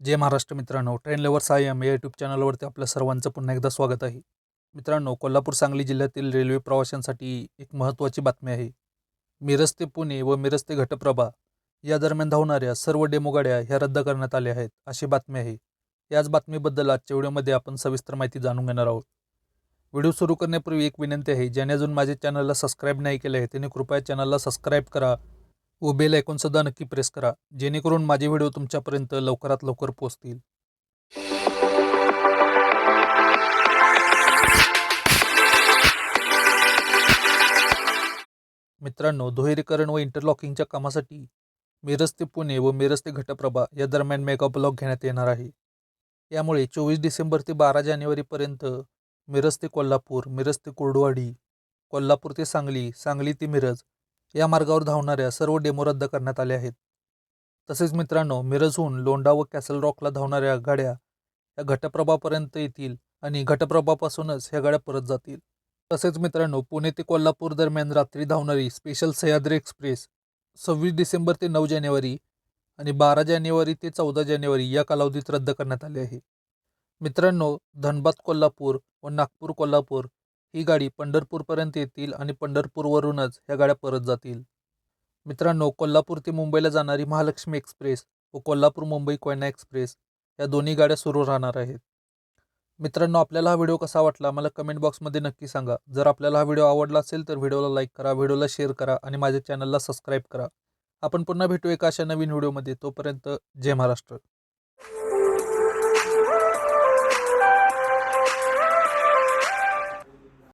जय महाराष्ट्र मित्रांनो. Train lovers I M या YouTube चॅनलवरती आपल्या सर्वांचं पुन्हा एकदा स्वागत आहे. मित्रांनो कोल्हापूर सांगली जिल्ह्यातील रेल्वे प्रवाशांसाठी एक महत्त्वाची बातमी आहे. मिरज ते पुणे व मिरज ते घटप्रभा या दरम्यान धावणाऱ्या सर्व डेमो गाड्या ह्या रद्द करण्यात आल्या आहेत अशी बातमी आहे. याच बातमीबद्दल आजच्या व्हिडिओमध्ये आपण सविस्तर माहिती जाणून घेणार आहोत. व्हिडिओ सुरू करण्यापूर्वी एक विनंती आहे ज्याने अजून माझ्या चॅनलला सबस्क्राईब नाही केले आहे त्याने कृपया चॅनलला सबस्क्राईब करा. व बेल ऐकूनसुद्धा नक्की प्रेस करा. जेणेकरून माझे व्हिडिओ तुमच्यापर्यंत लवकरात लवकर पोहोचतील. मित्रांनो दुहेरीकरण व इंटरलॉकिंगच्या कामासाठी मिरज ते पुणे व मिरज ते घटप्रभा या दरम्यान मेगा ब्लॉक घेण्यात येणार आहे. यामुळे चोवीस डिसेंबर ते बारा जानेवारीपर्यंत मिरज ते कोल्हापूर मिरज ते कुर्डुवाडी कोल्हापूर ते सांगली सांगली ते मिरज या मार्गावर धावणाऱ्या सर्व डेमो रद्द करण्यात आले आहेत. तसेच मित्रांनो मिरजहून लोंडा व कॅसल रॉकला धावणाऱ्या गाड्या या घटप्रभापर्यंत येतील आणि घटप्रभापासूनच ह्या गाड्या परत जातील. तसेच मित्रांनो पुणे ते कोल्हापूर दरम्यान रात्री धावणारी स्पेशल सह्याद्री एक्सप्रेस सव्वीस डिसेंबर ते नऊ जानेवारी आणि बारा जानेवारी ते चौदा जानेवारी या कालावधीत रद्द करण्यात आले आहे. मित्रांनो धनबाद कोल्हापूर व नागपूर कोल्हापूर ही गाडी पंढरपूरपर्यंत येतील आणि पंढरपूरवरूनच ह्या गाड्या परत जातील. मित्रांनो कोल्हापूर ते मुंबईला जाणारी महालक्ष्मी एक्सप्रेस व कोल्हापूर मुंबई कोयना एक्सप्रेस या दोन्ही गाड्या सुरू राहणार आहेत. मित्रांनो आपल्याला हा व्हिडिओ कसा वाटला मला कमेंट बॉक्समध्ये नक्की सांगा. जर आपल्याला हा व्हिडिओ आवडला असेल तर व्हिडिओला लाईक करा व्हिडिओला शेअर करा आणि माझ्या चॅनलला सबस्क्राईब करा. आपण पुन्हा भेटू एका अशा नवीन व्हिडिओमध्ये. तोपर्यंत जय महाराष्ट्र.